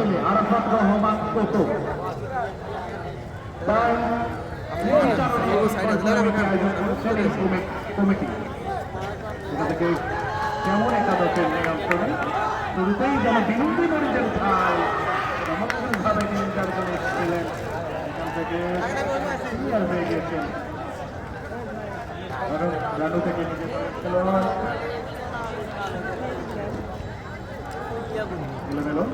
ছেলে আরাফাত রহমান কমিটি। সেটা থেকে কেমন একাদশের নিয়ম করে? শুরুতেই যেন বিনন্দী মরিচের ঠাই। চমৎকারভাবে তিনি চারজন এসেছিলেন এখান থেকে ক্লিয়ার হয়ে গিয়েছেন। রানু থেকে নিজে খেলোয়াড় এলোমেলো।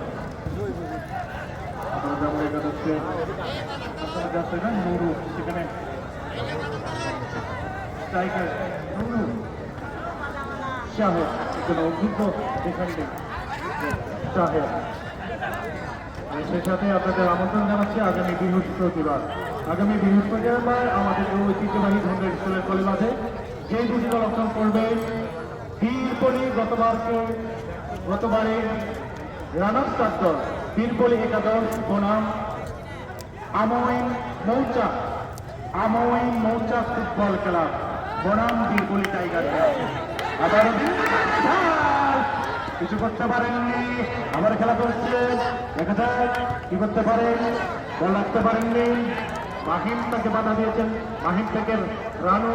সেখানে স্ট্রাইকার সেই সাথে আপনাদের আমন্ত্রণ জানাচ্ছি আগামী বৃহস্পতিবার আগামী বৃহস্পতিবার আমাদের ঐতিহ্যবাহী ধন্যের স্কুলের কলি মাঠে যে দুটি দল অংশগ্রহণ করবে বীরপলি গতবারকে গতবারে রানার স্টার দল বীরপলি একাদশ, বনাম, আমইন মৌচা আমইন মৌচা ফুটবল খেলা বনাম বীরপলি টাইগার আবার কিছু করতে পারেননি, আবার খেলা করছে। দেখা যাক কি করতে পারেন বল রাখতে পারেননি। মাহিম তাকে বাধা দিয়েছেন, মাহিম থেকে রানু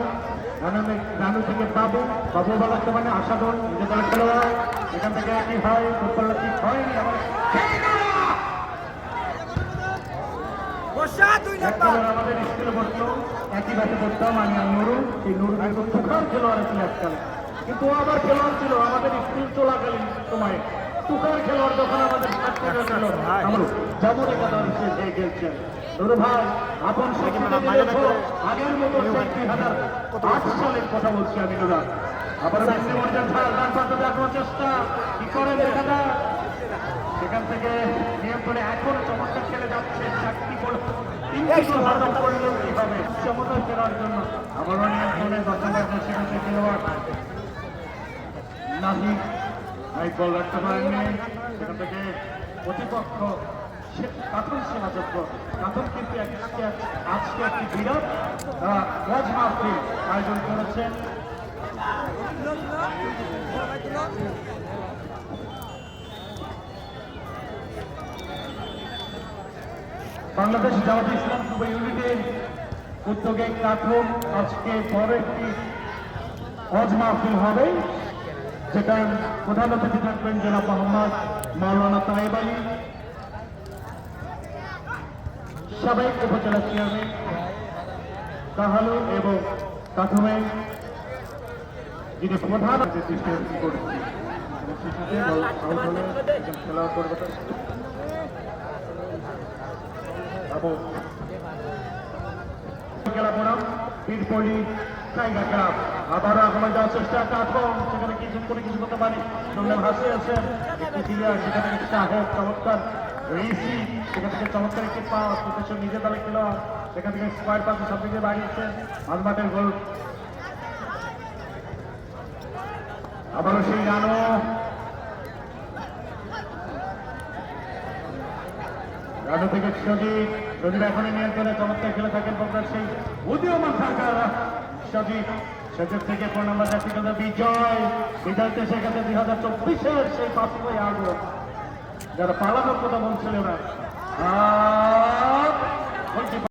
রানু রানু থেকে বাবু বাবু বল রাখতে পারেন আশাদন নিজে দলের খেলোয়াড়। এখান থেকে কি হয় ফুটবল কি হয়নি আবার আমাদের স্কুলে পড়তো একই ব্যাচে পড়তাম আমি নুরু। সেই নুরু কিন্তু তুখার খেলোয়াড় ছিল এককালে কিন্তু আবার খেলোয়াড় ছিল আমাদের স্কুল চলাকালীন সময়ে। তুখার খেলোয়াড় যখন আমাদের যেমন একাদশ খেলছেন। ভাই আপন আগের মতো সেই দুই হাজার আট সালের কথা বলছি আমি নুরা আবার মেসি মর্যান ঝাল ডান প্রান্ত দেখানোর চেষ্টা কি করে দেখা যাক সেখান থেকে নিয়ন্ত্রণে এখন চমৎকার খেলে যাচ্ছে চারটি গোল তিনটি গোল হজম করলেও কি হবে চমৎকার খেলার জন্য। আবারও নিয়ন্ত্রণে দর্শক সেখান থেকে খেলোয়াড় নাহি এই রাখতে পারেননি। সেখান থেকে প্রতিপক্ষ সে- কাতন সেনাযোগ্য কাতন কিন্তু আজকে একটি বিরাট ওয়াজ মাহফিল আয়োজন করেছেন বাংলাদেশ জামাত ইসলাম যুব ইউনিটের উদ্যোগে কাঠুম আজকে বড় একটি হজ মাহফিল হবে, যেটা প্রধান অতিথি থাকবেন জনাব মোহাম্মদ মাওলানা তাহেব আলী। সাবেক উপজেলা চেয়ারম্যান। কাহালু এবং কাঠুমে। যিনি প্রধান যাওয়ার চেষ্টা সেখানে কিছু করে কিছু করতে পারি সামনে ভাসে ক্লিয়ার সেখানে একটি চমৎকার। রেসি সেখান থেকে চমৎকার একটি পাস। প্রফেসর নিজে দলে খেলা। সেখান থেকে স্কোয়ার পাস সব দিকে বাড়িয়েছেন আজমাটের গোল। আবারও সেই রানো রানু থেকে সজিব। সজিব এখনই নিয়ন্ত্রণে চমৎকার খেলে থাকেন বগুড়ার সেই উদীয়মান থাকার সজিব সজিব থেকে ফোন নাম্বার কিন্তু বিজয়। বিজয়তে সেখানে দুই হাজার চব্বিশের সেই পাঁচই আগস্ট। যারা পালানোর কথা বলছিল না।